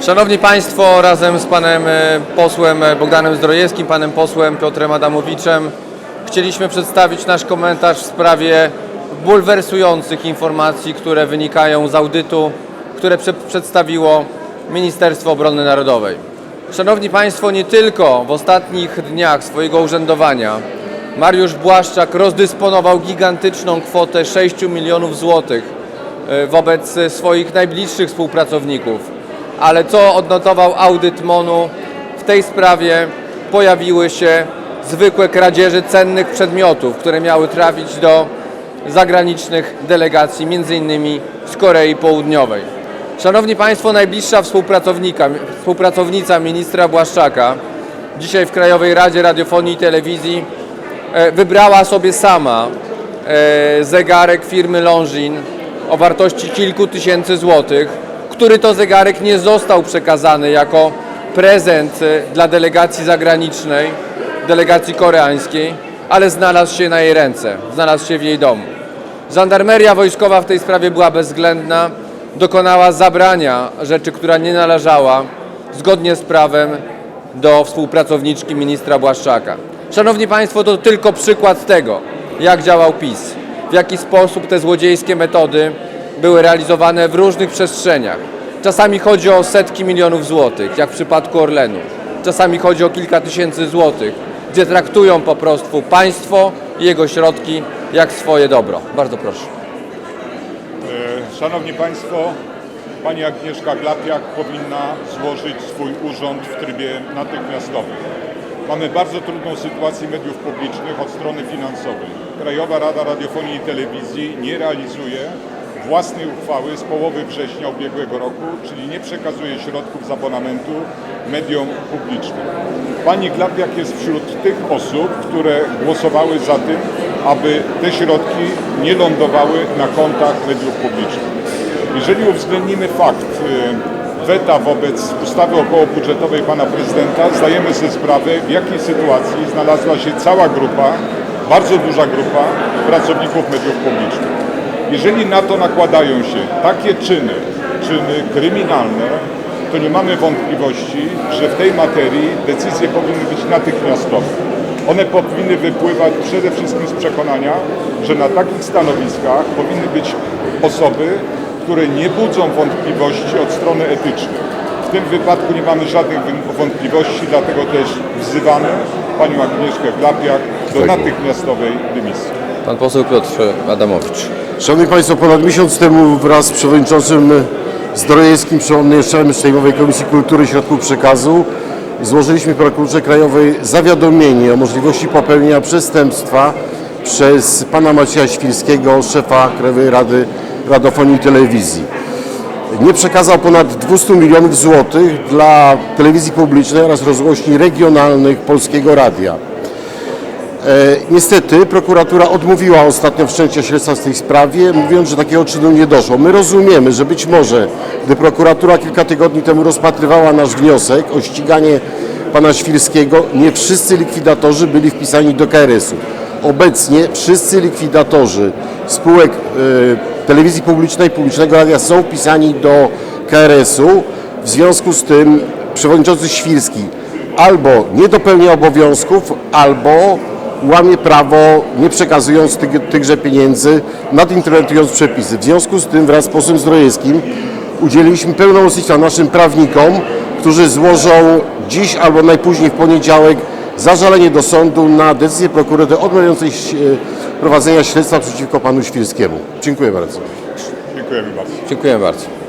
Szanowni Państwo, razem z panem e, posłem Bogdanem Zdrojewskim, panem posłem Piotrem Adamowiczem chcieliśmy przedstawić nasz komentarz w sprawie bulwersujących informacji, które wynikają z audytu, które prze- przedstawiło Ministerstwo Obrony Narodowej. Szanowni Państwo, nie tylko w ostatnich dniach swojego urzędowania Mariusz Błaszczak rozdysponował gigantyczną kwotę 6 milionów złotych e, wobec swoich najbliższych współpracowników. Ale co odnotował audyt MONU? W tej sprawie pojawiły się zwykłe kradzieże cennych przedmiotów, które miały trafić do zagranicznych delegacji, innymi z Korei Południowej. Szanowni Państwo, najbliższa współpracownica ministra Błaszczaka dzisiaj w Krajowej Radzie Radiofonii i Telewizji e, wybrała sobie sama e, zegarek firmy Longin o wartości kilku tysięcy złotych, który to zegarek nie został przekazany jako prezent e, dla delegacji zagranicznej, delegacji koreańskiej, ale znalazł się na jej ręce, znalazł się w jej domu. Żandarmeria wojskowa w tej sprawie była bezwzględna, dokonała zabrania rzeczy, która nie należała, zgodnie z prawem do współpracowniczki ministra Błaszczaka. Szanowni Państwo, to tylko przykład tego, jak działał PiS, w jaki sposób te złodziejskie metody były realizowane w różnych przestrzeniach. Czasami chodzi o setki milionów złotych, jak w przypadku Orlenu. Czasami chodzi o kilka tysięcy złotych, gdzie traktują po prostu państwo i jego środki jak swoje dobro. Bardzo proszę. E, Szanowni Państwo, Pani Agnieszka Glapiak powinna złożyć swój urząd w trybie natychmiastowym. Mamy bardzo trudną sytuację mediów publicznych od strony finansowej. Krajowa Rada Radiofonii i Telewizji nie realizuje własnej uchwały z połowy września ubiegłego roku, czyli nie przekazuje środków z abonamentu mediom publicznym. Pani Glapiak jest wśród tych osób, które głosowały za tym, aby te środki nie lądowały na kontach mediów publicznych. Jeżeli uwzględnimy fakt y, weta wobec ustawy okołobudżetowej pana prezydenta, zdajemy sobie sprawę, w jakiej sytuacji znalazła się cała grupa, bardzo duża grupa pracowników mediów publicznych. Jeżeli na to nakładają się takie czyny, czyny kryminalne, to nie mamy wątpliwości, że w tej materii decyzje powinny być natychmiastowe. One powinny wypływać przede wszystkim z przekonania, że na takich stanowiskach powinny być osoby, które nie budzą wątpliwości od strony etycznej. W tym wypadku nie mamy żadnych wątpliwości, dlatego też wzywamy panią Agnieszkę Glapiak do natychmiastowej dymisji. Pan poseł Piotr Adamowicz. Szanowni Państwo, ponad miesiąc temu wraz z przewodniczącym Zdrojewskim, przewodniczącym Sejmowej Komisji Kultury i Środków Przekazu złożyliśmy prokuraturze krajowej zawiadomienie o możliwości popełnienia przestępstwa przez pana Macieja Świrskiego, szefa Krajowej Rady Radiofonii i Telewizji. Nie przekazał ponad 200 milionów złotych dla telewizji publicznej oraz rozgłośni regionalnych Polskiego Radia. E, Niestety prokuratura odmówiła ostatnio wszczęcia śledztwa w tej sprawie, mówiąc, że takiego czynu nie doszło. My rozumiemy, że być może, gdy prokuratura kilka tygodni temu rozpatrywała nasz wniosek o ściganie pana Świrskiego, nie wszyscy likwidatorzy byli wpisani do KRS-u. Obecnie wszyscy likwidatorzy spółek e, telewizji publicznej publicznego radia są wpisani do KRS-u. W związku z tym przewodniczący Świrski albo nie dopełnia obowiązków, albo łamie prawo, nie przekazując tych, tychże pieniędzy, nadinterpretując przepisy. W związku z tym wraz z posłem Zdrojewskim udzieliliśmy pełnomocnictwa naszym prawnikom, którzy złożą dziś albo najpóźniej w poniedziałek zażalenie do sądu na decyzję prokuratury odmawiającej e, prowadzenia śledztwa przeciwko panu Świrskiemu. Dziękuję bardzo. Dziękujemy bardzo. Dziękuję bardzo.